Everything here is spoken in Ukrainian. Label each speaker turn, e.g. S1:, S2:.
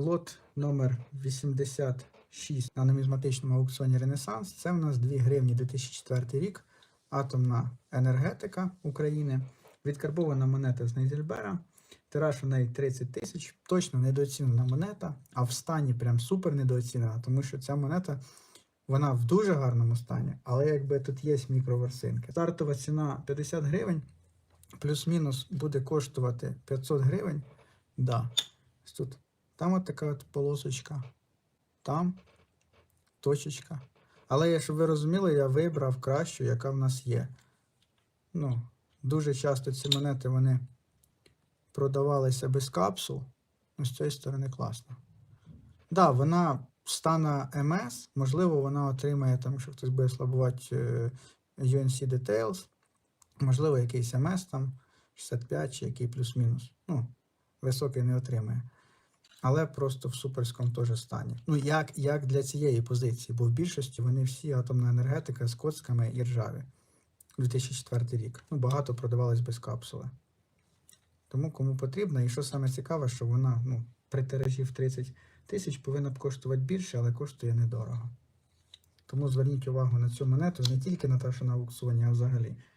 S1: лот номер 86 на нумізматичному аукціоні Ренесанс. Це у нас 2 гривні 2004 рік. Атомна енергетика України. Відкарбована монета з Нейзельбера. Тираж у неї 30 тисяч. Точно недооцінена монета, а в стані прям супер недооцінена, тому що ця монета вона в дуже гарному стані, але якби тут є мікроверсинки. Стартова ціна 50 гривень, плюс-мінус буде коштувати 500 гривень. Да. Тут там от така от полосочка, там точечка. Але щоб ви розуміли, я вибрав кращу, яка в нас є. Ну, дуже часто ці монети вони продавалися без капсул. Ну, з цієї сторони класно. Да, вона стане МС, можливо, вона отримає, там, якщо хтось буде слабувати е, UNC Details, можливо, якийсь МС там 65 чи який плюс-мінус. Ну, високий не отримає. Але просто в суперському теж стані. Ну, як, як для цієї позиції, бо в більшості вони всі атомна енергетика з коцками і ржаві. 2004 рік. Ну, багато продавалось без капсули. Тому кому потрібно, і що саме цікаве, що вона ну, при тиражі в 30 тисяч повинна б коштувати більше, але коштує недорого. Тому зверніть увагу на цю монету не тільки на те, що на аукціоні, а взагалі.